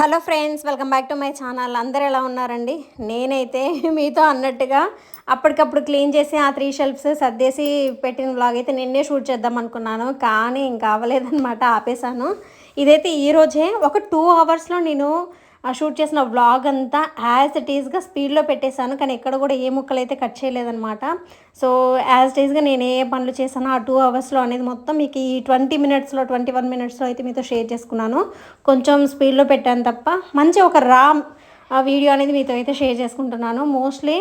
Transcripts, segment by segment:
Hello friends welcome back to my channel. అందరు ఎలా ఉన్నారండి? నేనైతే మీతో అన్నట్టుగా అప్పటికప్పుడు క్లీన్ చేసి ఆ త్రీ షెల్ఫ్స్ సర్దేసి పెట్టిన బ్లాగ్ అయితే నిన్నే షూట్ చేద్దాం అనుకున్నాను. కానీ ఇంకా అవ్వలేదన్నమాట ఆపేశాను. ఇదైతే ఈరోజే ఒక టూ అవర్స్లో నేను షూట్ చేసిన వ్లాగ్ అంతా యాజ్ ఇట్ ఈస్గా స్పీడ్లో పెట్టేశాను కానీ ఎక్కడ కూడా ఏ ముక్కలు అయితే కట్ చేయలేదన్నమాట. సో యాజ్ ఇట్ ఈజ్గా నేను ఏ ఏ పనులు చేశానో ఆ టూ అవర్స్లో అనేది మొత్తం మీకు ఈ ట్వంటీ మినిట్స్లో ట్వంటీ వన్ మినిట్స్లో అయితే మీతో షేర్ చేసుకున్నాను. కొంచెం స్పీడ్లో పెట్టాను తప్ప మంచి ఒక రా వీడియో అనేది మీతో అయితే షేర్ చేసుకుంటున్నాను. మోస్ట్లీ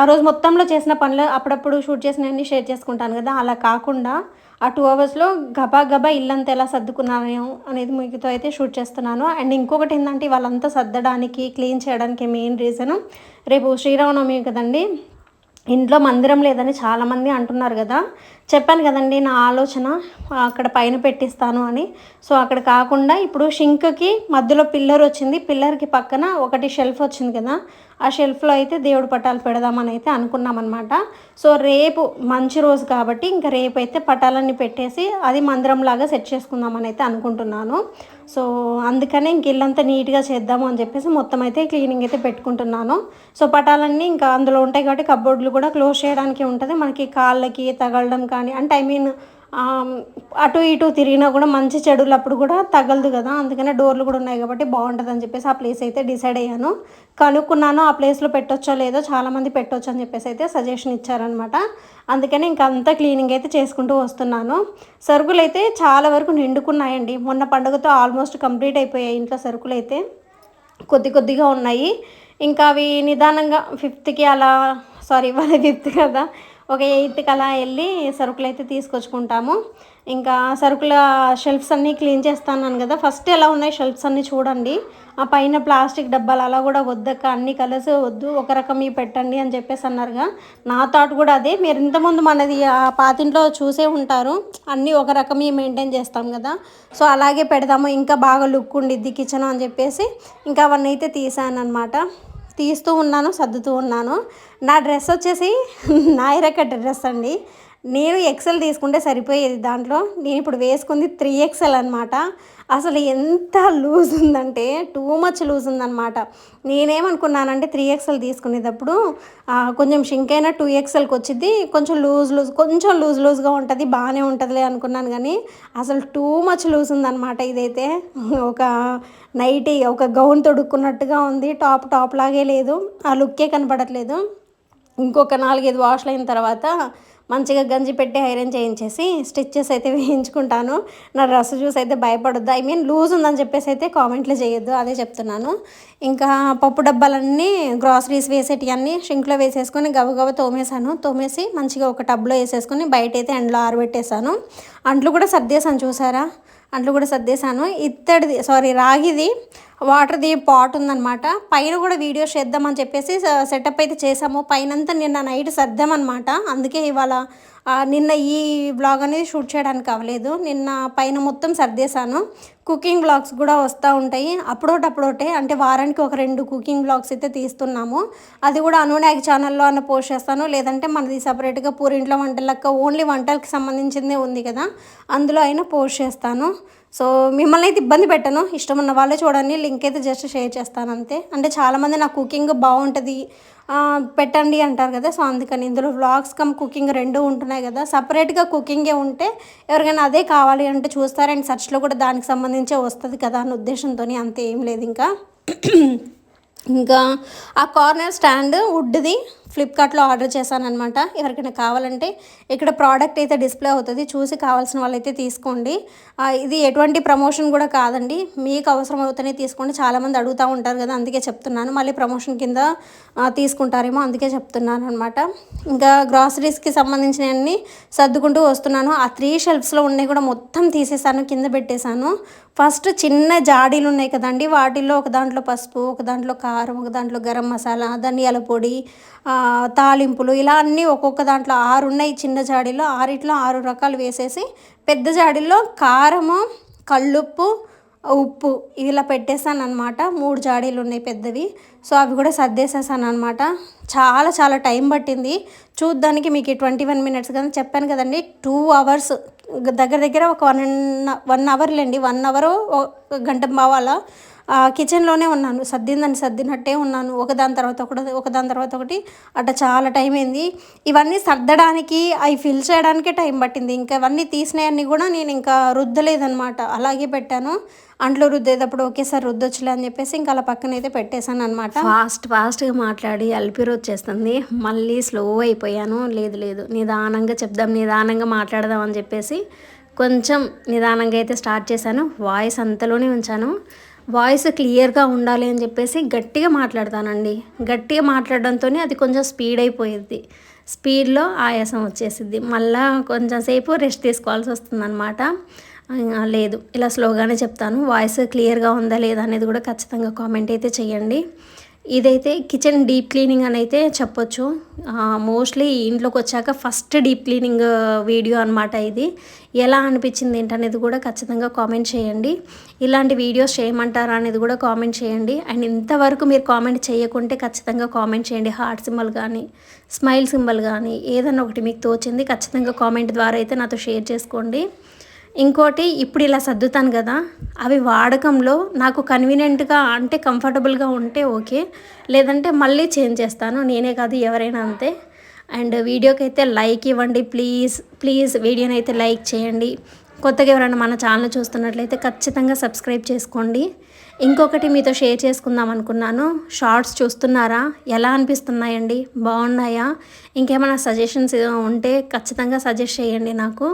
ఆ రోజు మొత్తంలో చేసిన పనులు అప్పుడప్పుడు షూట్ చేసినవన్నీ షేర్ చేసుకుంటాను కదా. అలా కాకుండా ఆ టూ అవర్స్లో గబా గబా ఇల్లంతా ఎలా సర్దుకున్నాను అనేది మీతో అయితే షూట్ చేస్తున్నాను. అండ్ ఇంకొకటి ఏంటంటే వాళ్ళంతా సర్దడానికి క్లీన్ చేయడానికి మెయిన్ రీజను రేపు శ్రీరామనవమి కదండి. ఇంట్లో మందిరం లేదని చాలామంది అంటున్నారు కదా. చెప్పాను కదండి నా ఆలోచన అక్కడ పైన పెట్టిస్తాను అని. సో అక్కడ కాకుండా ఇప్పుడు షింక్కి మధ్యలో పిల్లర్ వచ్చింది. పిల్లర్కి పక్కన ఒకటి షెల్ఫ్ వచ్చింది కదా. ఆ షెల్ఫ్లో అయితే దేవుడి పటాలు పెడదామని అయితే అనుకున్నామన్నమాట. సో రేపు మంచి రోజు కాబట్టి ఇంకా రేపు అయితే పటాలన్నీ పెట్టేసి అది మందిరంలాగా సెట్ చేసుకుందామని అయితే అనుకుంటున్నాను. సో అందుకనే ఇంక ఇల్లంతా నీట్గా చేద్దాము అని చెప్పేసి మొత్తం అయితే క్లీనింగ్ అయితే పెట్టుకుంటున్నాను. సో పటాలన్నీ ఇంకా అందులో ఉంటాయి కాబట్టి కబోర్డ్లు కూడా క్లోజ్ చేయడానికి ఉంటుంది. మనకి కాళ్ళకి తగలడం కానీ అంటే ఐ మీన్ అటు ఇటు తిరిగినా కూడా మంచి చెడులు అప్పుడు కూడా తగలదు కదా. అందుకనే డోర్లు కూడా ఉన్నాయి కాబట్టి బాగుంటుంది అని చెప్పేసి ఆ ప్లేస్ అయితే డిసైడ్ అయ్యాను. కనుక్కున్నాను ఆ ప్లేస్లో పెట్టొచ్చో లేదో చాలామంది పెట్టొచ్చు అని చెప్పేసి అయితే సజెషన్ ఇచ్చారనమాట అందుకని ఇంకా అంతా క్లీనింగ్ అయితే చేసుకుంటూ వస్తున్నాను. సరుకులు అయితే చాలా వరకు నిండుకున్నాయండి. మొన్న పండుగతో ఆల్మోస్ట్ కంప్లీట్ అయిపోయాయి ఇంట్లో సరుకులు అయితే. కొద్ది కొద్దిగా ఉన్నాయి. ఇంకా అవి నిదానంగా ఫిఫ్త్కి అలా సారీ వాళ్ళ ఫిఫ్త్ కదా. ఒక ఎయిత్కి అలా వెళ్ళి సరుకులు అయితే తీసుకొచ్చుకుంటాము. ఇంకా సరుకుల షెల్ఫ్స్ అన్నీ క్లీన్ చేస్తాను కదా. ఫస్ట్ ఎలా ఉన్నాయి షెల్ఫ్స్ అన్నీ చూడండి. ఆ పైన ప్లాస్టిక్ డబ్బాలు అలా కూడా వద్దక్క అన్ని కలర్స్ వద్దు ఒక రకం ఇవి పెట్టండి అని చెప్పేసి అన్నారుగా. నా థాట్ కూడా అదే. మీరు ఇంతకుముందు మనది ఆ పాతింట్లో చూసే ఉంటారు. అన్నీ ఒక రకం మెయింటైన్ చేస్తాం కదా. సో అలాగే పెడదాము. ఇంకా బాగా లుక్ ఉండిద్ది కిచెన్ అని చెప్పేసి. ఇంకా అవన్నీ అయితే తీసాను అనమాట తీస్తూ ఉన్నాను సర్దుతూ ఉన్నాను. నా డ్రెస్ వచ్చేసి నాయరక డ్రెస్ అండి. నేను ఎక్సెల్ తీసుకుంటే సరిపోయేది దాంట్లో. నేను ఇప్పుడు వేసుకుంది త్రీ ఎక్సెల్ అనమాట అసలు ఎంత లూజ్ ఉందంటే టూ మచ్ లూజ్ ఉందన్నమాట. నేనేమనుకున్నానంటే త్రీ ఎక్స్ఎల్ తీసుకునేటప్పుడు కొంచెం షింక్ అయినా టూ ఎక్స్ఎల్కి వచ్చింది కొంచెం లూజ్ లూజ్ కొంచెం లూజ్ లూజ్గా ఉంటుంది బాగానే ఉంటుందిలే అనుకున్నాను కానీ అసలు టూ మచ్ లూజ్ ఉందన్నమాట ఇదైతే. ఒక నైటీ ఒక గౌన్ తొడుక్కున్నట్టుగా ఉంది. టాప్ టాప్ లాగే లేదు. ఆ లుక్కే కనపడట్లేదు. ఇంకొక నాలుగైదు వాష్లు అయిన తర్వాత మంచిగా గంజి పెట్టి ఐరన్ చేయించేసి స్టిచ్చెస్ అయితే వేయించుకుంటాను. నా డ్రెస్ చూసి అయితే భయపడొద్దు. ఐ మీన్ లూజ్ ఉందని చెప్పేసి అయితే కామెంట్లు చేయొద్దు. అదే చెప్తున్నాను. ఇంకా పప్పు డబ్బాలన్నీ గ్రాసరీస్ వేసేటివన్నీ షింక్లో వేసేసుకొని గబగబ తోమేశాను. తోమేసి మంచిగా ఒక టబ్లో వేసేసుకొని బయట అయితే ఎండలో ఆరబెట్టేశాను. అంట్లు కూడా సర్దేశాను చూసారా? అంట్లు కూడా సర్దేశాను. ఇత్తడిది సారీ రాగిది వాటర్ది పాట్ ఉందనమాట పైన కూడా వీడియో చేద్దామని చెప్పేసి సెటప్ అయితే చేసాము పైనంతా నిన్న నైట్ సర్దామన్నమాట. అందుకే ఇవాళ నిన్న ఈ బ్లాగ్ అనేది షూట్ చేయడానికి అవ్వలేదు. నిన్న పైన మొత్తం సర్దేశాను. కుకింగ్ బ్లాగ్స్ కూడా వస్తూ ఉంటాయి. అప్పుడోటప్పుడోటే అంటే వారానికి ఒక రెండు కుకింగ్ బ్లాగ్స్ అయితే తీస్తున్నాము. అది కూడా అనునాగ్ ఛానల్లో అన్న పోస్ట్ చేస్తాను. లేదంటే మనది సపరేట్గా పూరింట్లో వంటలక్క ఓన్లీ వంటలకు సంబంధించిందే ఉంది కదా. అందులో అయినా పోస్ట్ చేస్తాను. సో మిమ్మల్ని అయితే ఇబ్బంది పెట్టను. ఇష్టం ఉన్న వాళ్ళే చూడండి. లింక్ అయితే జస్ట్ షేర్ చేస్తాను అంతే. అంటే చాలామంది నా కుకింగ్ బాగుంటుంది పెట్టండి అంటారు కదా. సో అందుకని ఇందులో వ్లాగ్స్ కమ్ కుకింగ్ రెండు ఉంటున్నాయి కదా. సపరేట్గా కుకింగే ఉంటే ఎవరికైనా అదే కావాలి అంటే చూస్తారు. అండ్ సర్చ్లో కూడా దానికి సంబంధించే వస్తుంది కదా అన్న ఉద్దేశంతో అంతే ఏం లేదు ఇంకా. ఇంకా ఆ కార్నర్ స్టాండ్ వుడ్ది ఫ్లిప్కార్ట్లో ఆర్డర్ చేశాను అనమాట ఎవరికైనా కావాలంటే ఇక్కడ ప్రోడక్ట్ అయితే డిస్ప్లే అవుతుంది. చూసి కావాల్సిన వాళ్ళైతే తీసుకోండి. ఇది ఎటువంటి ప్రమోషన్ కూడా కాదండి. మీకు అవసరం అవుతానే తీసుకోండి. చాలామంది అడుగుతూ ఉంటారు కదా అందుకే చెప్తున్నాను. మళ్ళీ ప్రమోషన్ కింద తీసుకుంటారేమో అందుకే చెప్తున్నాను అనమాట ఇంకా గ్రాసరీస్కి సంబంధించినవన్నీ సర్దుకుంటూ వస్తున్నాను. ఆ త్రీ షెల్ఫ్స్లో ఉన్నాయి కూడా మొత్తం తీసేసాను కింద పెట్టేశాను. ఫస్ట్ చిన్న జాడీలు ఉన్నాయి కదండి. వాటిల్లో ఒక దాంట్లో పసుపు ఒక దాంట్లో కారం ఒక దాంట్లో గరం మసాలా ధనియాల పొడి తాలింపులు ఇలా అన్నీ ఒక్కొక్క దాంట్లో ఆరు ఉన్నాయి చిన్న జాడీలో. ఆరిట్లో ఆరు రకాలు వేసేసి పెద్ద జాడీలో కారము కళ్ళుప్పు ఉప్పు ఇలా పెట్టేసాను అనమాట మూడు జాడీలు ఉన్నాయి పెద్దవి. సో అవి కూడా సర్దేసేసాను అనమాట చాలా చాలా టైం పట్టింది. చూడ్డానికి మీకు ట్వంటీ వన్ మినిట్స్ కానీ చెప్పాను కదండి. టూ అవర్స్ దగ్గర దగ్గర ఒక వన్ వన్ అవర్లేండి. వన్ అవరు గంట బావాల కిచెన్లోనే ఉన్నాను. సర్దిందని సర్దినట్టే ఉన్నాను. ఒకదాని తర్వాత ఒకటి ఒకదాని తర్వాత ఒకటి. అట్లా చాలా టైం అయింది. ఇవన్నీ సర్దడానికి అవి ఫిల్ చేయడానికే టైం పట్టింది. ఇంకా ఇవన్నీ తీసినవన్నీ కూడా నేను ఇంకా రుద్దలేదనమాట అలాగే పెట్టాను. అంట్లో రుద్దేటప్పుడు ఒకేసారి రుద్దొచ్చులే అని చెప్పేసి ఇంకా అలా పక్కన అయితే పెట్టేశాను అనమాట ఫాస్ట్ ఫాస్ట్గా మాట్లాడి అల్పిరి వచ్చేస్తుంది మళ్ళీ స్లో అయిపోయాను. లేదు లేదు. నిదానంగా చెప్దాం నిదానంగా మాట్లాడదాం అని చెప్పేసి కొంచెం నిదానంగా అయితే స్టార్ట్ చేశాను. వాయిస్ అంతలోనే ఉంచాను. వాయిస్ క్లియర్గా ఉండాలి అని చెప్పేసి గట్టిగా మాట్లాడతానండి. గట్టిగా మాట్లాడడంతో అది కొంచెం స్పీడ్ అయిపోయింది స్పీడ్లో ఆయాసం వచ్చేసిద్ది. మళ్ళీ కొంచెం సేపు రెస్ట్ తీసుకోవాల్సి వస్తుంది అనమాట లేదు ఇలా స్లోగానే చెప్తాను. వాయిస్ క్లియర్గా ఉందా లేదా అనేది కూడా ఖచ్చితంగా కామెంట్ అయితే చేయండి ఇదైతే కిచెన్ డీప్ క్లీనింగ్ అని అయితే చెప్పొచ్చు. మోస్ట్లీ ఇంట్లోకి వచ్చాక ఫస్ట్ డీప్ క్లీనింగ్ వీడియో అనమాట ఇది. ఎలా అనిపించింది ఏంటనేది కూడా ఖచ్చితంగా కామెంట్ చేయండి. ఇలాంటి వీడియోస్ చేయమంటారా అనేది కూడా కామెంట్ చేయండి. అండ్ ఇంతవరకు మీరు కామెంట్ చేయకుంటే ఖచ్చితంగా కామెంట్ చేయండి. హార్ట్ సింబల్ కానీ స్మైల్ సింబల్ కానీ ఏదన్నా ఒకటి మీకు తోచింది ఖచ్చితంగా కామెంట్ ద్వారా అయితే నాతో షేర్ చేసుకోండి. ఇంకోటి ఇప్పుడు ఇలా సర్దుతాను కదా అవి వాడకంలో నాకు కన్వీనియంట్గా అంటే కంఫర్టబుల్గా ఉంటే ఓకే లేదంటే మళ్ళీ చేంజ్ చేస్తాను నేనే కాదు ఎవరైనా అంతే. అండ్ వీడియోకి అయితే లైక్ ఇవ్వండి ప్లీజ్ ప్లీజ్ వీడియోని అయితే లైక్ చేయండి. కొత్తగా ఎవరైనా మన ఛానల్ చూస్తున్నట్లయితే ఖచ్చితంగా సబ్స్క్రైబ్ చేసుకోండి. ఇంకొకటి మీతో షేర్ చేసుకుందాం అనుకున్నాను. షార్ట్స్ చూస్తున్నారా? ఎలా అనిపిస్తున్నాయండి? బాగున్నాయా? ఇంకేమైనా సజెషన్స్ ఉంటే ఖచ్చితంగా సజెస్ట్ చేయండి నాకు.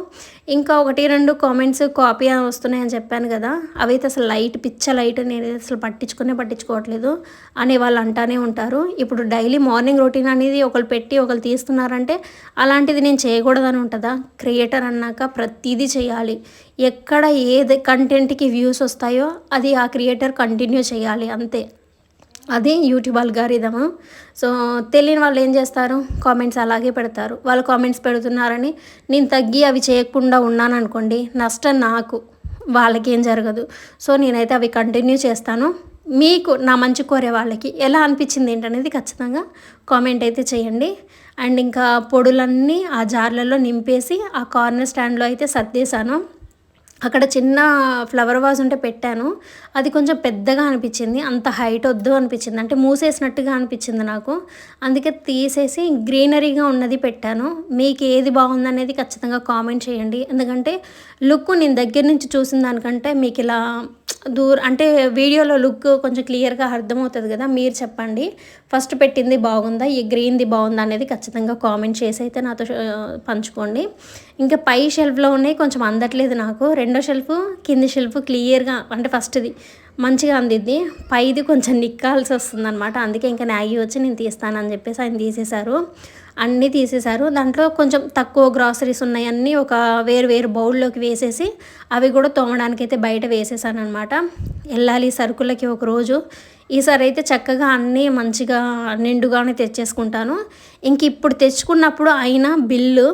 ఇంకా ఒకటి రెండు కామెంట్స్ కాపీ వస్తున్నాయని చెప్పాను కదా అవి అయితే అసలు లైట్ పిచ్చ లైట్ నేను అసలు పట్టించుకునే పట్టించుకోవట్లేదు అని వాళ్ళు అంటానే ఉంటారు. ఇప్పుడు డైలీ మార్నింగ్ రొటీన్ అనేది ఒకరు పెట్టి ఒకరు తీస్తున్నారంటే అలాంటిది నేను చేయకూడదని ఉంటుందా? క్రియేటర్ అన్నాక ప్రతిదీ చేయాలి. ఎక్కడ ఏది కంటెంట్కి వ్యూస్ వస్తాయో అది ఆ క్రియేటర్ కంటిన్యూ చేయాలి అంతే. అది యూట్యూబ్ అల్గారిథము. సో తెలియని వాళ్ళు ఏం చేస్తారు? కామెంట్స్ అలాగే పెడతారు. వాళ్ళు కామెంట్స్ పెడుతున్నారని నేను తగ్గి అవి చేయకుండా ఉన్నాను అనుకోండి నష్టం నాకు. వాళ్ళకి ఏం జరగదు. సో నేనైతే అవి కంటిన్యూ చేస్తాను. మీకు నా మంచి కోరే వాళ్ళకి ఎలా అనిపించింది ఏంటనేది ఖచ్చితంగా కామెంట్ అయితే చేయండి. అండ్ ఇంకా పొడులన్నీ ఆ జార్లలో నింపేసి ఆ కార్నర్ స్టాండ్లో అయితే సర్దేశాను. అక్కడ చిన్న ఫ్లవర్ వాజ్ ఉంటే పెట్టాను. అది కొంచెం పెద్దగా అనిపించింది. అంత హైట్ వద్దు అనిపించింది. అంటే మూసేసినట్టుగా అనిపించింది నాకు. అందుకే తీసేసి గ్రీనరీగా ఉన్నది పెట్టాను. మీకు ఏది బాగుందనేది ఖచ్చితంగా కామెంట్ చేయండి. ఎందుకంటే లుక్ నేను దగ్గర నుంచి చూసిన దానికంటే మీకు ఇలా దూర అంటే వీడియోలో లుక్ కొంచెం క్లియర్గా అర్థమవుతుంది కదా. మీరు చెప్పండి. ఫస్ట్ పెట్టింది బాగుందా? ఈ గ్రీన్ది బాగుందా అనేది ఖచ్చితంగా కామెంట్ చేసి అయితే నాతో పంచుకోండి. ఇంకా పై షెల్ఫ్లో ఉన్నాయి కొంచెం అందట్లేదు నాకు. రెండో షెల్ఫ్ కింది షెల్ఫ్ క్లియర్గా అంటే ఫస్ట్ది మంచిగా అందిద్ది. పైది కొంచెం నిక్కాల్సి వస్తుంది అనమాట అందుకే ఇంకా నాగి వచ్చి నేను తీస్తానని చెప్పేసి ఆయన తీసేశారు. అన్నీ తీసేశారు. దాంట్లో కొంచెం తక్కువ గ్రాసరీస్ ఉన్నాయన్నీ ఒక వేరు వేరు బౌల్లోకి వేసేసి అవి కూడా తోమడానికి అయితే బయట వేసేసాను అనమాట వెళ్ళాలి సరుకులకి ఒక రోజు ఈసారి అయితే చక్కగా అన్నీ మంచిగా నిండుగానే తెచ్చేసుకుంటాను. ఇంక ఇప్పుడు తెచ్చుకున్నప్పుడు అయినా బిల్లు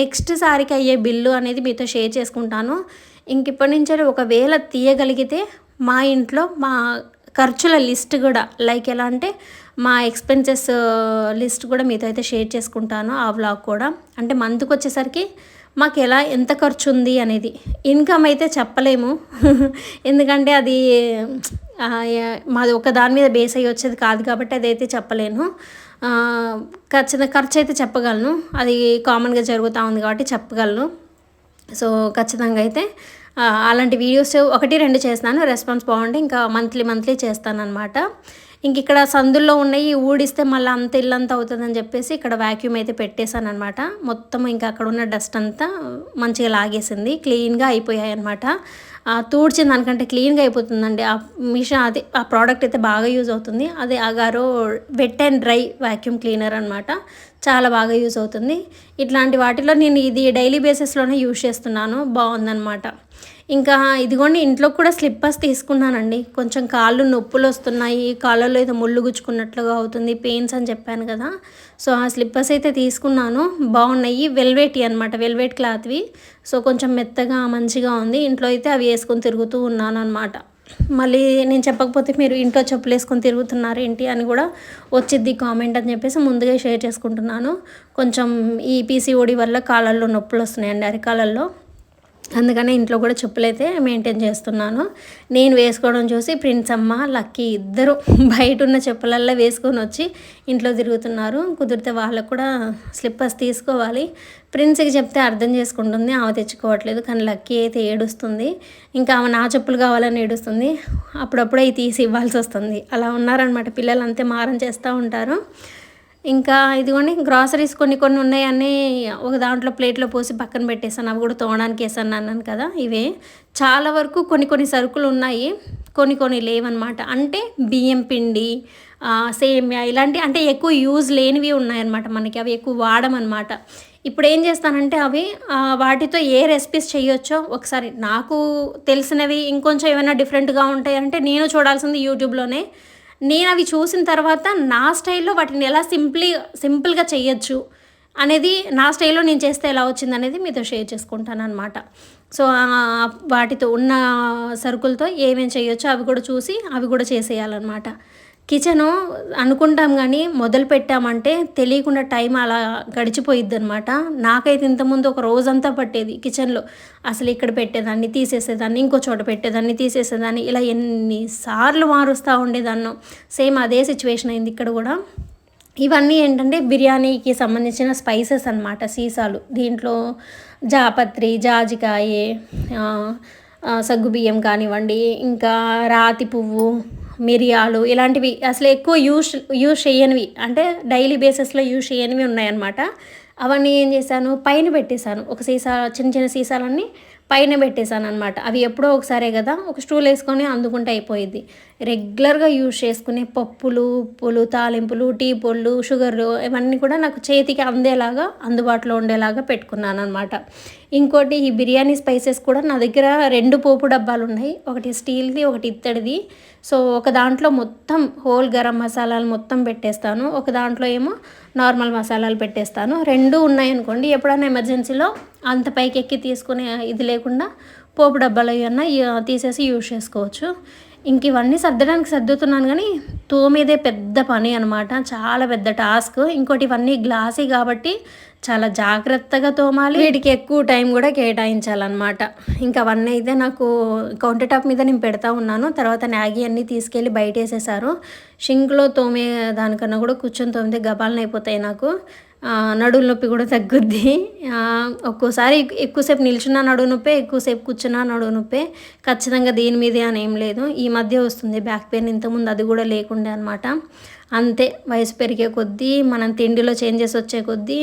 నెక్స్ట్ సారికి అయ్యే బిల్లు అనేది మీతో షేర్ చేసుకుంటాను. ఇంక ఇప్పటి నుంచి ఒకవేళ తీయగలిగితే మా ఇంట్లో మా ఖర్చుల లిస్ట్ కూడా లైక్ ఎలా అంటే మా ఎక్స్పెన్సెస్ లిస్ట్ కూడా మీతో అయితే షేర్ చేసుకుంటాను ఆ వ్లాగ్ కూడా. అంటే మంత్కి వచ్చేసరికి మాకు ఎలా ఎంత ఖర్చు ఉంది అనేది ఇన్కమ్ అయితే చెప్పలేము. ఎందుకంటే అది మాది ఒక దాని మీద బేస్ అయ్యి వచ్చేది కాదు కాబట్టి అదైతే చెప్పలేను. ఖచ్చితంగా ఖర్చు అయితే చెప్పగలను. అది కామన్గా జరుగుతూ ఉంది కాబట్టి చెప్పగలను. సో ఖచ్చితంగా అయితే అలాంటి వీడియోస్ ఒకటి రెండు చేస్తాను. రెస్పాన్స్ బాగుంటే ఇంకా మంత్లీ మంత్లీ చేస్తానమాట ఇంక ఇక్కడ సందుల్లో ఉన్నాయి ఊడిస్తే మళ్ళీ అంత ఇల్లంతా అవుతుందని చెప్పేసి ఇక్కడ వ్యాక్యూమ్ అయితే పెట్టేశాను అనమాట మొత్తం ఇంకా అక్కడ ఉన్న డస్ట్ అంతా మంచిగా లాగేసింది. క్లీన్గా అయిపోయాయి అనమాట తూడ్చిన దానికంటే క్లీన్గా అయిపోతుందండి. ఆ మిషన్ అది ఆ ప్రోడక్ట్ అయితే బాగా యూజ్ అవుతుంది. అది Agaro wet and dry vacuum cleaner అనమాట చాలా బాగా యూజ్ అవుతుంది. ఇట్లాంటి వాటిలో నేను ఇది డైలీ బేసిస్లోనే యూజ్ చేస్తున్నాను. బాగుందనమాట ఇంకా ఇదిగోండి ఇంట్లో కూడా స్లిప్పర్స్ తీసుకున్నానండి. కొంచెం కాళ్ళు నొప్పులు వస్తున్నాయి. కాళ్ళలో ఏదో ముళ్ళు గుచ్చుకున్నట్లుగా అవుతుంది. పెయిన్స్ అని చెప్పాను కదా. సో ఆ స్లిప్పర్స్ అయితే తీసుకున్నాను. బాగున్నాయి. వెల్వేటి అనమాట వెల్వేట్ క్లాత్వి. సో కొంచెం మెత్తగా మంచిగా ఉంది. ఇంట్లో అయితే అవి వేసుకొని తిరుగుతూ ఉన్నాను అనమాట మళ్ళీ నేను చెప్పకపోతే మీరు ఇంట్లో చెప్పులు వేసుకొని తిరుగుతున్నారు ఏంటి అని కూడా వచ్చిద్ది కామెంట్ అని చెప్పేసి ముందుగా షేర్ చేసుకుంటున్నాను. కొంచెం ఈ పీసీఓడి వల్ల కాళ్ళల్లో నొప్పులు వస్తున్నాయండి అరికాలల్లో అందుకనే ఇంట్లో కూడా చెప్పులైతే మెయింటైన్ చేస్తున్నాను. నేను వేసుకోవడం చూసి ప్రిన్స్ అమ్మ లక్కీ ఇద్దరు బయట ఉన్న చెప్పులల్లో వేసుకొని వచ్చి ఇంట్లో తిరుగుతున్నారు. కుదిరితే వాళ్ళకు కూడా స్లిప్పర్స్ తీసుకోవాలి. ప్రిన్స్కి చెప్తే అర్థం చేసుకుంటుంది ఆమె తెచ్చుకోవట్లేదు కానీ లక్కీ అయితే ఏడుస్తుంది. ఇంకా ఆమె నా చెప్పులు కావాలని ఏడుస్తుంది. అప్పుడప్పుడు అవి తీసి ఇవ్వాల్సి వస్తుంది. అలా ఉన్నారనమాట పిల్లలు అంతే మారం చేస్తూ ఉంటారు. ఇంకా ఇదిగోండి గ్రాసరీస్ కొన్ని కొన్ని ఉన్నాయని ఒక దాంట్లో ప్లేట్లో పోసి పక్కన పెట్టేసాను అవి కూడా తోవడానికి వేసాను అన్నాను కదా ఇవే. చాలా వరకు కొన్ని కొన్ని సరుకులు ఉన్నాయి కొన్ని కొన్ని లేవన్నమాట. అంటే బియ్యం పిండి సేమియా ఇలాంటి అంటే ఎక్కువ యూజ్ లేనివి ఉన్నాయన్నమాట మనకి అవి ఎక్కువ వాడమన్నమాట. ఇప్పుడు ఏం చేస్తానంటే అవి వాటితో ఏ రెసిపీస్ చేయొచ్చో ఒకసారి నాకు తెలిసినవి ఇంకొంచెం ఏమైనా డిఫరెంట్గా ఉంటాయంటే నేను చూడాల్సింది యూట్యూబ్లోనే నేను అవి చూసిన తర్వాత నా స్టైల్లో వాటిని ఎలా సింప్లీ సింపుల్గా చేయొచ్చు అనేది నా స్టైల్లో నేను చేస్తే ఎలా వచ్చింది అనేది మీతో షేర్ చేసుకుంటాను అనమాట సో వాటితో ఉన్న సరుకులతో ఏమేమి చేయొచ్చో అవి కూడా చూసి అవి కూడా చేసేయాలన్నమాట. కిచెను అనుకుంటాం కానీ మొదలు పెట్టామంటే తెలియకుండా టైం అలా గడిచిపోయిద్ది అనమాట నాకైతే ఇంతకుముందు ఒక రోజంతా పట్టేది కిచెన్లో. అసలు ఇక్కడ పెట్టేదాన్ని తీసేసేదాన్ని ఇంకో చోట పెట్టేదాన్ని తీసేసేదాన్ని ఇలా ఎన్నిసార్లు మారుస్తూ ఉండేదాన్ని. సేమ్ అదే సిచ్యువేషన్ అయింది ఇక్కడ కూడా. ఇవన్నీ ఏంటంటే బిర్యానీకి సంబంధించిన స్పైసెస్ అనమాట సీసాలు. దీంట్లో జాపత్రి జాజికాయ సగ్గుబియ్యం కానివ్వండి ఇంకా రాతి పువ్వు మిరియాలు ఇలాంటివి అసలు ఎక్కువ యూస్ యూస్ చేయనివి అంటే డైలీ బేసిస్లో యూస్ చేయనివి ఉన్నాయన్నమాట. అవన్నీ ఏం చేశాను పైన పెట్టేశాను. ఒక సీసా చిన్న చిన్న సీసాలన్నీ పైన పెట్టేశాను అనమాట అవి ఎప్పుడో ఒకసారే కదా ఒక స్టూల్ వేసుకొని అందుకుంటే అయిపోయింది రెగ్యులర్గా యూజ్ చేసుకునే పప్పులు ఉప్పులు తాలింపులు టీ పొళ్ళు షుగర్లు ఇవన్నీ కూడా నాకు చేతికి అందేలాగా అందుబాటులో ఉండేలాగా పెట్టుకున్నాను అనమాట ఇంకోటి ఈ బిర్యానీ స్పైసెస్ కూడా నా దగ్గర రెండు పోపు డబ్బాలు ఉన్నాయి. ఒకటి స్టీల్ది ఒకటి ఇత్తడిది. సో ఒక దాంట్లో మొత్తం హోల్ గరం మసాలాలు మొత్తం పెట్టేస్తాను. ఒక దాంట్లో ఏమో నార్మల్ మసాలాలు పెట్టేస్తాను. రెండు ఉన్నాయనుకోండి ఎప్పుడైనా ఎమర్జెన్సీలో అంత పైకి ఎక్కి తీసుకునే ఇది లేకుండా పోపు డబ్బాలు ఏమన్నా తీసేసి యూజ్ చేసుకోవచ్చు. ఇంక ఇవన్నీ సర్దడానికి సర్దుతున్నాను కానీ తోమేదే పెద్ద పని అనమాట చాలా పెద్ద టాస్క్. ఇంకోటి ఇవన్నీ గ్లాసీ కాబట్టి చాలా జాగ్రత్తగా తోమాలి. వీటికి ఎక్కువ టైం కూడా కేటాయించాలన్నమాట. ఇంకా అవన్నీ అయితే నాకు కౌంటర్ టాప్ మీద నేను పెడతా ఉన్నాను. తర్వాత మ్యాగీ అన్నీ తీసుకెళ్ళి బయట వేసేసారు షింక్లో తోమే దానికన్నా కూడా కూర్చొని తోమితే గబాలను అయిపోతాయి నాకు. నడుము నొప్పి కూడా తగ్గుద్ది. ఒక్కోసారి ఎక్కువసేపు నిల్చున్న నడువు నొప్పే ఎక్కువసేపు కూర్చున్న నడువు నొప్పే. ఖచ్చితంగా దీని మీదే అని ఏం లేదు. ఈ మధ్య వస్తుంది బ్యాక్ పెయిన్ ఇంతకుముందు అది కూడా లేకుండే అనమాట అంతే వయసు పెరిగే కొద్దీ మనం తిండిలో చేంజెస్ వచ్చే కొద్దీ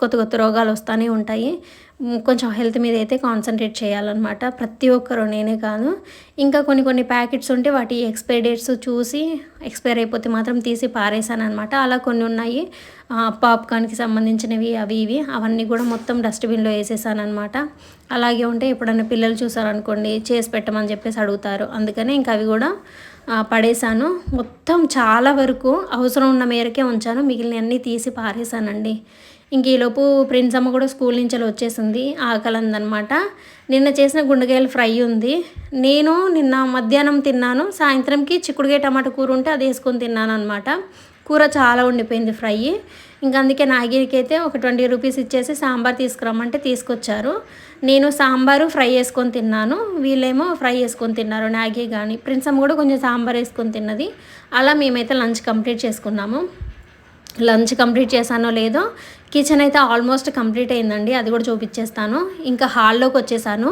కొత్త కొత్త రోగాలు వస్తూనే ఉంటాయి. కొంచెం హెల్త్ మీద అయితే కాన్సన్ట్రేట్ చేయాలన్నమాట. ప్రతి ఒక్కరు నేనే కాదు. ఇంకా కొన్ని కొన్ని ప్యాకెట్స్ ఉంటే వాటి ఎక్స్పైరీ డేట్స్ చూసి ఎక్స్పైర్ అయిపోతే మాత్రం తీసి పారేసాను అనమాట అలా కొన్ని ఉన్నాయి. పాప్కార్న్కి సంబంధించినవి అవి ఇవి. అవన్నీ కూడా మొత్తం డస్ట్బిన్లో వేసేసాను అనమాట అలాగే ఉంటే ఎప్పుడన్నా పిల్లలు చూసారనుకోండి చేసి పెట్టమని చెప్పేసి అడుగుతారు. అందుకనే ఇంకా అవి కూడా పడేశాను. మొత్తం చాలా వరకు అవసరం ఉన్న మేరకే ఉంచాను. మిగిలిన అన్నీ తీసి పారేశానండి. ఇంక ఈలోపు ప్రిన్స్ అమ్మ కూడా స్కూల్ నుంచి వచ్చేసింది ఆకలందనమాట. నిన్న చేసిన గుండెకాయలు ఫ్రై ఉంది. నేను నిన్న మధ్యాహ్నం తిన్నాను సాయంత్రంకి చిక్కుడుకాయ టమాటా కూర ఉంటే అది వేసుకొని తిన్నాను అనమాట కూర చాలా ఉండిపోయింది ఫ్రై. ఇంకా అందుకే నాగిరికి అయితే ఒక ట్వంటీ రూపీస్ ఇచ్చేసి సాంబార్ తీసుకురమ్మంటే తీసుకొచ్చారు. నేను సాంబారు ఫ్రై వేసుకొని తిన్నాను వీళ్ళేమో ఫ్రై వేసుకొని తిన్నారు నాగి కానీ ప్రిన్సమ్ కూడా కొంచెం సాంబార్ వేసుకొని తిన్నది. అలా మేమైతే లంచ్ కంప్లీట్ చేసుకున్నాము. లంచ్ కంప్లీట్ చేశానో లేదో కిచెన్ అయితే ఆల్మోస్ట్ కంప్లీట్ అయిందండి అది కూడా చూపించేస్తాను. ఇంకా హాల్లోకి వచ్చేసాను.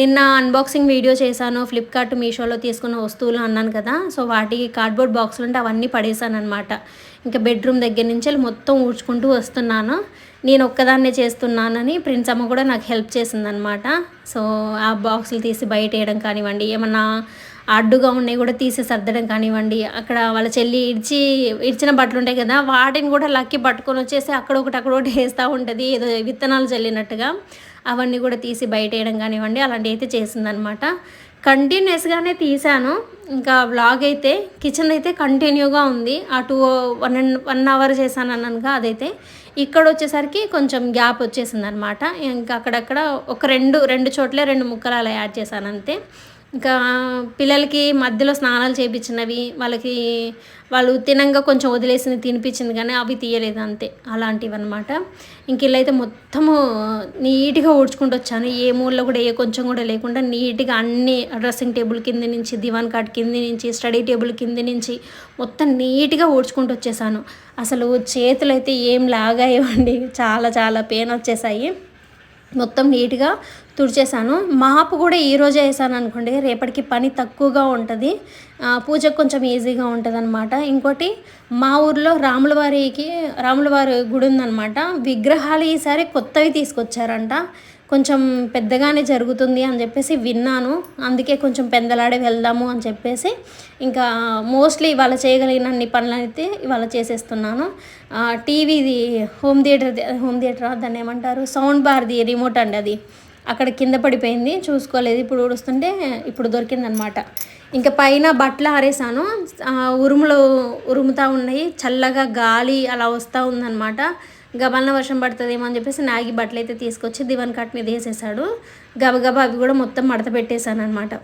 నిన్న అన్బాక్సింగ్ వీడియో చేశాను ఫ్లిప్కార్ట్ మీషోలో తీసుకున్న వస్తువులు అన్నాను కదా సో వాటికి కార్డ్బోర్డ్ బాక్సులు ఉంటే అవన్నీ పడేసాను అనమాట ఇంకా బెడ్రూమ్ దగ్గర నుంచి మొత్తం ఊడ్చుకుంటూ వస్తున్నాను. నేను ఒక్కదాన్నే చేస్తున్నానని ప్రిన్స్ అమ్మ కూడా నాకు హెల్ప్ చేసిందనమాట సో ఆ బాక్సులు తీసి బయట వేయడం కానివ్వండి ఏమన్నా అడ్డుగా ఉన్నాయి కూడా తీసి సర్దడం కానివ్వండి అక్కడ వాళ్ళ చెల్లి ఇడిచి ఇడిచిన బట్టలు ఉంటాయి కదా వాటిని కూడా లక్కి పట్టుకొని వచ్చేసి అక్కడ ఒకటి అక్కడ ఒకటి వేస్తూ ఉంటుంది. ఏదో విత్తనాలు చల్లినట్టుగా అవన్నీ కూడా తీసి బయట వేయడం కానివ్వండి అలాంటివి అయితే చేసిందనమాట కంటిన్యూస్గానే తీసాను. ఇంకా వ్లాగ్ అయితే కిచెన్ అయితే కంటిన్యూగా ఉంది. అటు వన్ అండ్ వన్ అవర్ చేశాను అన్నానుగా అదైతే. ఇక్కడ వచ్చేసరికి కొంచెం గ్యాప్ వచ్చేసింది అనమాట ఇంకా అక్కడక్కడ ఒక రెండు రెండు చోట్లే రెండు ముక్కలు అలా యాడ్ చేశాను అంతే. ఇంకా పిల్లలకి మధ్యలో స్నానాలు చేయించినవి వాళ్ళకి వాళ్ళు తినంగా కొంచెం వదిలేసింది తినిపించింది కానీ అవి తీయలేదు అంతే. అలాంటివి అనమాట ఇంక ఇలా అయితే మొత్తము నీట్గా ఊడ్చుకుంటూ వచ్చాను. ఏ మూలలో కూడా ఏ కొంచెం కూడా లేకుండా నీట్గా అన్ని డ్రెస్సింగ్ టేబుల్ కింద నుంచి దివాన్ కాట్ కింద నుంచి స్టడీ టేబుల్ కింద నుంచి మొత్తం నీట్గా ఊడ్చుకుంటూ వచ్చేసాను. అసలు చేతులు అయితే ఏం లాగాయండి చాలా చాలా పెయిన్ వచ్చేసాయి. మొత్తం నీట్గా తుడిచేసాను. మాపు కూడా ఈరోజే వేసాను అనుకోండి రేపటికి పని తక్కువగా ఉంటుంది. పూజకు కొంచెం ఈజీగా ఉంటుంది అనమాట ఇంకోటి మా ఊర్లో రాములవారికి రాములవారి గుడి ఉందన్నమాట. విగ్రహాలు ఈసారి కొత్తవి తీసుకొచ్చారంట. కొంచెం పెద్దగానే జరుగుతుంది అని చెప్పేసి విన్నాను. అందుకే కొంచెం పెందలాడే వెళ్దాము అని చెప్పేసి ఇంకా మోస్ట్లీ ఇవాళ చేయగలిగినన్ని పనులు అయితే ఇవాళ చేసేస్తున్నాను. టీవీది హోమ్ థియేటర్ హోమ్ థియేటర్ దాన్ని ఏమంటారు? సౌండ్ బార్ది రిమోట్ అండి అది. అక్కడ కింద పడిపోయింది చూసుకోలేదు. ఇప్పుడు ఊడుస్తుంటే ఇప్పుడు దొరికిందనమాట. ఇంకా పైన బట్టలు ఆరేసాను ఉరుములు ఉరుముతూ ఉన్నాయి. చల్లగా గాలి అలా వస్తూ ఉందన్నమాట గబాలన వర్షం పడుతుందేమో అని చెప్పేసి నాగి బట్టలు అయితే తీసుకొచ్చి దివన్ కాట్ మీద వేసేసాడు. గబగబా అవి కూడా మొత్తం మడత పెట్టేశాను అనమాట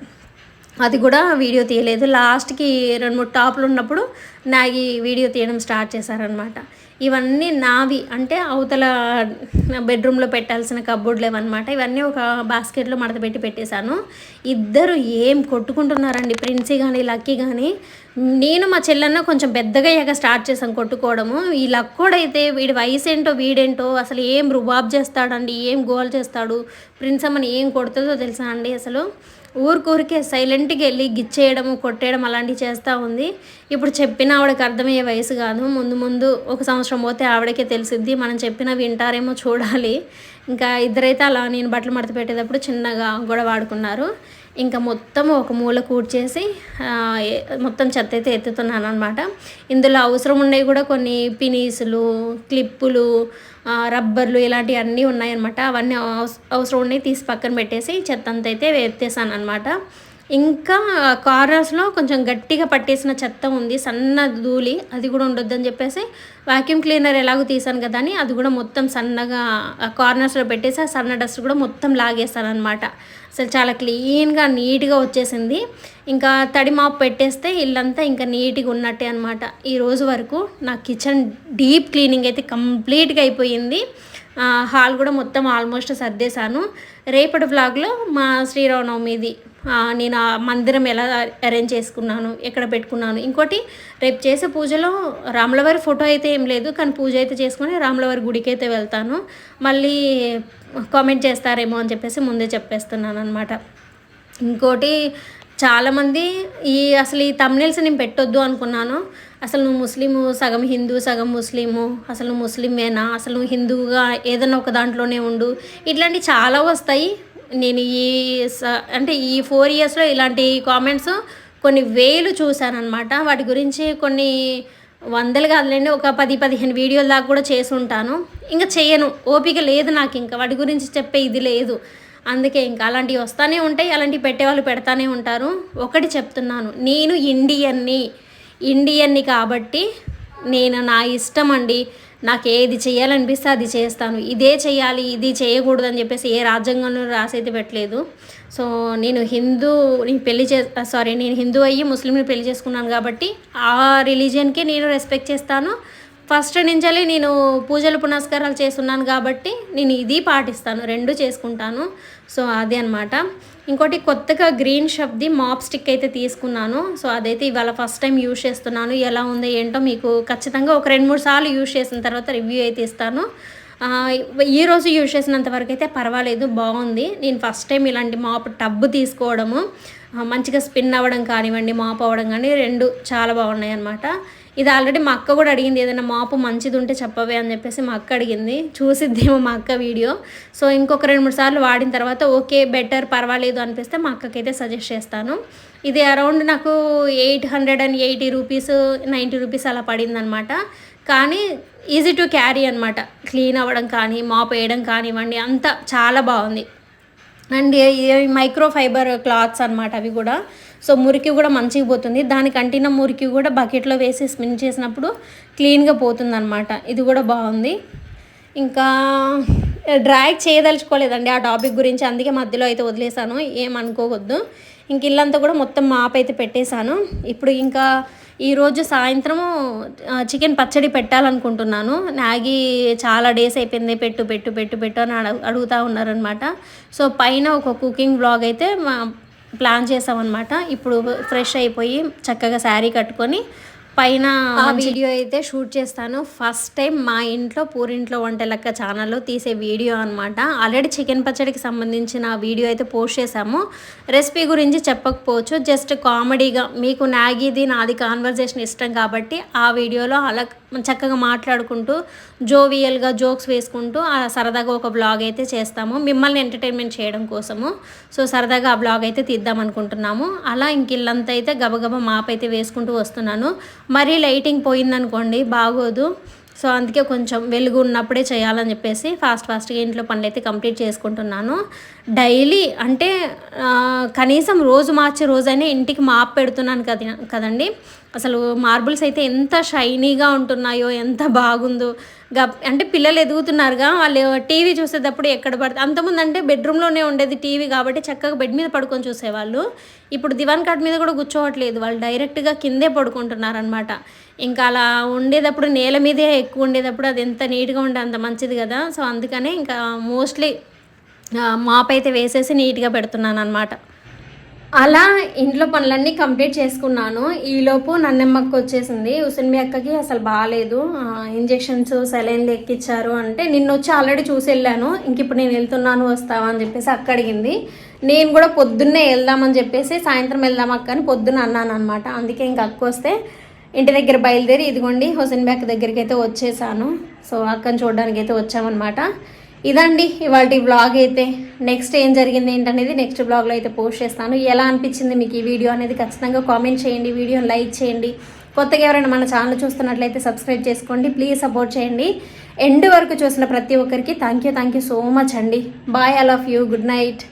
అది కూడా వీడియో తీయలేదు. లాస్ట్కి రెండు మూడు టాప్లు ఉన్నప్పుడు నాగి వీడియో తీయడం స్టార్ట్ చేశారనమాట ఇవన్నీ నావి. అంటే అవతల బెడ్రూమ్లో పెట్టాల్సిన కబ్బోర్డ్లు ఇవన్నమాట ఇవన్నీ ఒక బాస్కెట్లో మడత పెట్టి పెట్టేశాను. ఇద్దరు ఏం కొట్టుకుంటున్నారండి? ప్రిన్సీ కానీ లక్కీ కానీ నేను మా చెల్లన్న కొంచెం పెద్దగా అయ్యాక స్టార్ట్ చేశాను కొట్టుకోవడము. ఈ లక్కోడైతే వీడి వయసు ఏంటో వీడేంటో అసలు ఏం రుబాబ్ చేస్తాడండి? ఏం గోల్ చేస్తాడు? ప్రిన్స్ అమ్మని ఏం కొడుతుందో తెలుసా అండి అసలు? ఊరికూరికే సైలెంట్కి వెళ్ళి గిచ్చేయడం కొట్టేయడం అలాంటివి చేస్తూ ఉంది. ఇప్పుడు చెప్పిన ఆవిడకి అర్థమయ్యే వయసు కాదు. ముందు ముందు ఒక సంవత్సరం పోతే ఆవిడకే తెలిసిద్ది. మనం చెప్పిన వింటారేమో చూడాలి. ఇంకా ఇద్దరైతే అలా నేను బట్టలు మడత పెట్టేటప్పుడు చిన్నగా గొడవ ఆడుకున్నారు. ఇంకా మొత్తం ఒక మూల కూర్చేసి మొత్తం చెత్త అయితే ఎత్తుతున్నాను అనమాట ఇందులో అవసరం ఉండేవి కూడా కొన్ని పినీసులు క్లిప్పులు రబ్బర్లు ఇలాంటివి అన్నీ ఉన్నాయన్నమాట. అవన్నీ అవస- అవసరం ఉన్నాయి తీసి పక్కన పెట్టేసి చెత్త అంతా అయితే ఎత్తేసాను అనమాట ఇంకా కార్నర్స్లో కొంచెం గట్టిగా పట్టేసిన చెత్త ఉంది సన్న ధూళి అది కూడా ఉండొద్దని చెప్పేసి వాక్యూమ్ క్లీనర్ ఎలాగో తీసాను కదా అని అది కూడా మొత్తం సన్నగా కార్నర్స్లో పెట్టేసి ఆ సన్న డస్ట్ కూడా మొత్తం లాగేస్తాను అనమాట అసలు చాలా క్లీన్గా నీట్గా వచ్చేసింది. ఇంకా తడి మాపు పెట్టేస్తే ఇల్లంతా ఇంకా నీట్గా ఉన్నట్టే అనమాట ఈ రోజు వరకు నా కిచెన్ డీప్ క్లీనింగ్ అయితే కంప్లీట్గా అయిపోయింది. హాల్ కూడా మొత్తం ఆల్మోస్ట్ సర్దేశాను. రేపటి వ్లాగ్లో మా శ్రీరామనవమిది నేను ఆ మందిరం ఎలా అరేంజ్ చేసుకున్నాను ఎక్కడ పెట్టుకున్నాను ఇంకోటి రేపు చేసే పూజలో రాములవారి ఫోటో అయితే ఏం లేదు కానీ పూజ అయితే చేసుకుని రాములవారి గుడికి అయితే వెళ్తాను. మళ్ళీ కామెంట్ చేస్తారేమో అని చెప్పేసి ముందే చెప్పేస్తున్నాను అనమాట ఇంకోటి చాలామంది ఈ అసలు ఈ తమ్నెల్స్ నేను పెట్టొద్దు అనుకున్నాను. అసలు నువ్వు ముస్లిము సగం హిందూ సగం ముస్లిము అసలు నువ్వు ముస్లిమేనా అసలు నువ్వు హిందువుగా ఏదైనా ఒక దాంట్లోనే ఉండు. ఇట్లాంటివి చాలా వస్తాయి. నేను ఈ స- అంటే ఈ ఫోర్ ఇయర్స్లో ఇలాంటి కామెంట్స్ కొన్ని వేలు చూశాను వాటి గురించి కొన్ని వందలు కాదులేండి ఒక పది పదిహేను వీడియోల దాకా కూడా చేసి ఉంటాను. ఇంకా చేయను. ఓపిక లేదు నాకు ఇంకా. వాటి గురించి చెప్పే ఇది లేదు. అందుకే ఇంకా అలాంటివి వస్తూనే ఉంటాయి అలాంటివి పెట్టేవాళ్ళు పెడతానే ఉంటారు. ఒకటి చెప్తున్నాను. నేను ఇండియన్ని ఇండియన్ని కాబట్టి నేను నా ఇష్టం అండి. నాకు ఏది చేయాలనిపిస్తే అది చేస్తాను. ఇదే చేయాలి ఇది చేయకూడదు అని చెప్పేసి ఏ రాజ్యాంగంలో రాసైతే పెట్టలేదు. సో నేను హిందూ నేను పెళ్ళి చే సారీ నేను హిందూ అయ్యి ముస్లింని పెళ్ళి చేసుకున్నాను కాబట్టి ఆ రిలీజియన్కి నేను రెస్పెక్ట్ చేస్తాను. ఫస్ట్ నుంచి నేను పూజలు పునస్కారాలు చేస్తున్నాను కాబట్టి నేను ఇది పాటిస్తాను. రెండు చేసుకుంటాను. సో అదే అనమాట ఇంకోటి కొత్తగా గ్రీన్ షబ్ది మాప్ స్టిక్ అయితే తీసుకున్నాను. సో అదైతే ఇవాళ ఫస్ట్ టైం యూజ్ చేస్తున్నాను. ఎలా ఉందో ఏంటో మీకు ఖచ్చితంగా ఒక రెండు మూడు సార్లు యూజ్ చేసిన తర్వాత రివ్యూ అయితే ఇస్తాను. ఈరోజు ఈ రోజు యూజ్ చేసినంత వరకు అయితే పర్వాలేదు బాగుంది. నేను ఫస్ట్ టైం ఇలాంటి మాప్ టబ్ తీసుకోవడము మంచిగా స్పిన్ అవ్వడం కానివ్వండి మాప్ అవ్వడం కానీ రెండు చాలా బాగున్నాయి అన్నమాట ఇది ఆల్రెడీ మా అక్క కూడా అడిగింది ఏదైనా మాపు మంచిది ఉంటే చెప్పవే అని చెప్పేసి మా అక్క అడిగింది. చూసిద్దేమో మా అక్క వీడియో. సో ఇంకొక రెండు మూడు సార్లు వాడిన తర్వాత ఓకే బెటర్ పర్వాలేదు అనిపిస్తే మా అక్కకైతే సజెస్ట్ చేస్తాను. ఇది అరౌండ్ నాకు eight hundred and eighty rupees ninety rupees అలా పడింది అనమాట కానీ ఈజీ టు క్యారీ అనమాట క్లీన్ అవ్వడం కానీ మాప్ వేయడం కానివ్వండి అంతా చాలా బాగుంది. అండ్ మైక్రో ఫైబర్ క్లాత్స్ అనమాట అవి కూడా. సో మురికి కూడా మంచిగా పోతుంది. దానికి అంటిన మురికి కూడా బకెట్లో వేసి స్పిన్ చేసినప్పుడు క్లీన్గా పోతుంది అనమాట ఇది కూడా బాగుంది. ఇంకా డ్రాగ్ చేయదలుచుకోలేదండి ఆ టాపిక్ గురించి. అందుకే మధ్యలో అయితే వదిలేసాను ఏమనుకోవద్దు ఇంక ఇల్లంతా కూడా మొత్తం మాప్ అయితే పెట్టేశాను. ఇప్పుడు ఇంకా ఈరోజు సాయంత్రం చికెన్ పచ్చడి పెట్టాలనుకుంటున్నాను. మ్యాగీ చాలా డేస్ అయిపోయింది. పెట్టు పెట్టు పెట్టు పెట్టు అని అడుగు అడుగుతూ ఉన్నారనమాట. సో పైన ఒక కుకింగ్ బ్లాగ్ అయితే ప్లాన్ చేసామన్నమాట ఇప్పుడు ఫ్రెష్ అయిపోయి చక్కగా శారీ కట్టుకొని పైన వీడియో అయితే షూట్ చేస్తాను. ఫస్ట్ టైం మా ఇంట్లో పూరింట్లో వంట లెక్క ఛానల్లో తీసే వీడియో అనమాట ఆల్రెడీ చికెన్ పచ్చడికి సంబంధించిన వీడియో అయితే పోస్ట్ చేశాము. రెసిపీ గురించి చెప్పకపోవచ్చు. జస్ట్ కామెడీగా మీకు నాగీది నాది కాన్వర్జేషన్ ఇష్టం కాబట్టి ఆ వీడియోలో అలా చక్కగా మాట్లాడుకుంటూ జోవియల్గా జోక్స్ వేసుకుంటూ సరదాగా ఒక బ్లాగ్ అయితే చేస్తాము. మిమ్మల్ని ఎంటర్టైన్మెంట్ చేయడం కోసము. సో సరదాగా ఆ బ్లాగ్ అయితే తీద్దాం అనుకుంటున్నాము. అలా ఇంక ఇల్లంతా అయితే గబగబా మాప్ అయితే వేసుకుంటూ వస్తున్నాను. మరీ లైటింగ్ పోయిందనుకోండి బాగోదు. సో అందుకే కొంచెం వెలుగు ఉన్నప్పుడే చేయాలని చెప్పేసి ఫాస్ట్ ఫాస్ట్గా ఇంట్లో పనులు అయితే కంప్లీట్ చేసుకుంటున్నాను. డైలీ అంటే కనీసం రోజు మార్చే రోజైనా ఇంటికి మాప్ పెడుతున్నాను కదా కదండి. అసలు మార్బుల్స్ అయితే ఎంత షైనీగా ఉంటున్నాయో ఎంత బాగుందో. గప్ అంటే పిల్లలు ఎదుగుతున్నారుగా వాళ్ళు టీవీ చూసేటప్పుడు ఎక్కడ పడితే అంతకుముందు అంటే బెడ్రూమ్లోనే ఉండేది టీవీ కాబట్టి చక్కగా బెడ్ మీద పడుకొని చూసేవాళ్ళు. ఇప్పుడు దివాన్ కాట్ మీద కూడా కూర్చోవట్లేదు వాళ్ళు డైరెక్ట్గా కిందే పడుకుంటున్నారనమాట ఇంకా అలా ఉండేటప్పుడు నేల మీదే ఎక్కువ ఉండేటప్పుడు అది ఎంత నీట్గా ఉండే అంత మంచిది కదా. సో అందుకనే ఇంకా మోస్ట్లీ మాప్ అయితే వేసేసి నీట్గా పెడుతున్నాను అనమాట అలా ఇంట్లో పనులన్నీ కంప్లీట్ చేసుకున్నాను. ఈలోపు నన్నెమ్మక్క వచ్చేసింది. ఉసిన్మి అక్కకి అసలు బాగాలేదు ఇంజెక్షన్స్ సెలైన్లు ఎక్కిచ్చారు అంటే నిన్న వచ్చి ఆల్రెడీ చూసి వెళ్ళాను. ఇంక ఇప్పుడు నేను వెళ్తున్నాను వస్తావా అని చెప్పేసి అక్క అడిగింది. నేను కూడా పొద్దున్నే వెళ్దామని చెప్పేసి సాయంత్రం వెళ్దాం అక్క అని పొద్దున్న అన్నాను అనమాట అందుకే ఇంక అక్క వస్తే ఇంటి దగ్గర బయలుదేరి ఇదిగోండి హుసన్ బ్యాక్ దగ్గరికి అయితే వచ్చేసాను. సో అక్కని చూడడానికి అయితే వచ్చామన్నమాట. ఇదండి ఇవాళ బ్లాగ్ అయితే. నెక్స్ట్ ఏం జరిగింది ఏంటనేది నెక్స్ట్ బ్లాగ్లో అయితే పోస్ట్ చేస్తాను. ఎలా అనిపించింది మీకు ఈ వీడియో అనేది ఖచ్చితంగా కామెంట్ చేయండి వీడియోని లైక్ చేయండి. కొత్తగా ఎవరైనా మన ఛానల్ చూస్తున్నట్లయితే సబ్స్క్రైబ్ చేసుకోండి. ప్లీజ్ సపోర్ట్ చేయండి. ఎండ్ వరకు చూసిన ప్రతి ఒక్కరికి thank you thank you so much అండి. Bye I love you good night